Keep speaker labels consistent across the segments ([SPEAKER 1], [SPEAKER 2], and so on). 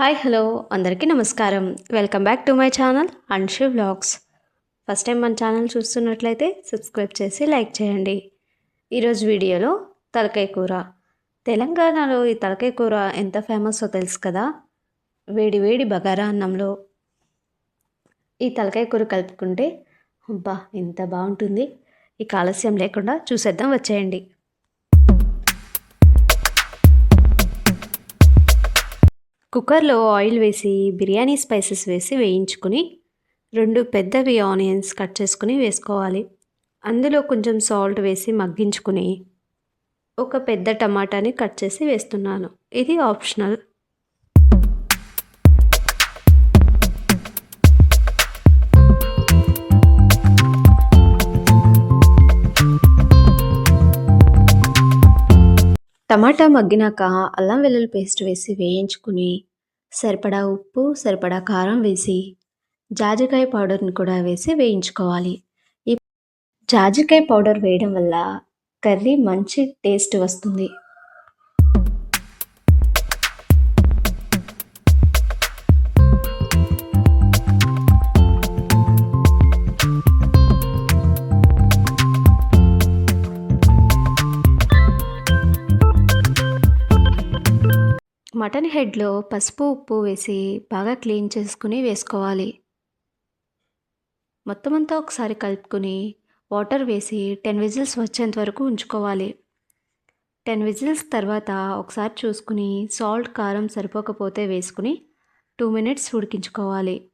[SPEAKER 1] Hi hello. అందరికీ నమస్కారం. Welcome back to my channel Anshi vlogs. First time మన channel చూస్తున్నట్లయితే సబ్స్క్రైబ్ చేసి లైక్ చేయండి. ఈరోజు వీడియోలో తలకాయ కూర. తెలంగాణలో ఈ తలకాయ కూర ఎంత ఫేమస్సో తెలుసు కదా? వేడి వేడి బగారా అన్నంలో. ఈ తలకాయ కూర కలుపుకుంటే అబ్బా ఎంత బాగుంటుంది. ఈ ఆలస్యం లేకుండా చూసేద్దాం వచ్చేయండి. కుక్కర్లో ఆయిల్ వేసి బిర్యానీ స్పైసెస్ వేసి వేయించుకుని రెండు పెద్దవి ఆనియన్స్ కట్ చేసుకుని వేసుకోవాలి. అందులో కొంచెం సాల్ట్ వేసి మగ్గించుకుని ఒక పెద్ద టమాటాని కట్ చేసి వేస్తున్నాను. ఇది ఆప్షనల్. టమాటా మగ్గినాక అల్లం వెల్లుల్లి పేస్ట్ వేసి వేయించుకుని సరిపడా ఉప్పు సరిపడా కారం వేసి జాజికాయ పౌడర్ని కూడా వేసి వేయించుకోవాలి. ఈ జాజికాయ పౌడర్ వేయడం వల్ల కర్రీ మంచి టేస్ట్ వస్తుంది. మటన్ హెడ్లో పసుపు ఉప్పు వేసి బాగా క్లీన్ చేసుకుని వేసుకోవాలి. మొత్తం అంతా ఒకసారి కలుపుకొని వాటర్ వేసి టెన్ విజిల్స్ వచ్చేంత వరకు ఉంచుకోవాలి. టెన్ విజిల్స్ తర్వాత ఒకసారి చూసుకుని సాల్ట్ కారం సరిపోకపోతే వేసుకుని టూ మినిట్స్ ఉడికించుకోవాలి.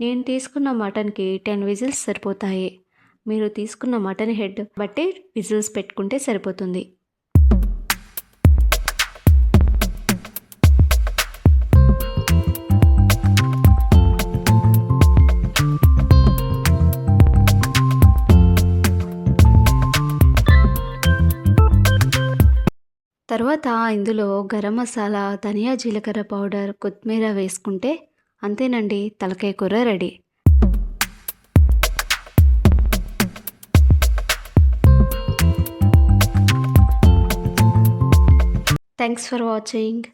[SPEAKER 1] నేను తీసుకున్న మటన్కి టెన్ విజిల్స్ సరిపోతాయి. మీరు తీసుకున్న మటన్ హెడ్ బట్టి విజిల్స్ పెట్టుకుంటే సరిపోతుంది. తర్వాత ఇందులో గరం మసాలా ధనియా జీలకర్ర పౌడర్ కొత్తిమీర వేసుకుంటే అంతేనండి తలకాయ కూర రెడీ. Thanks for watching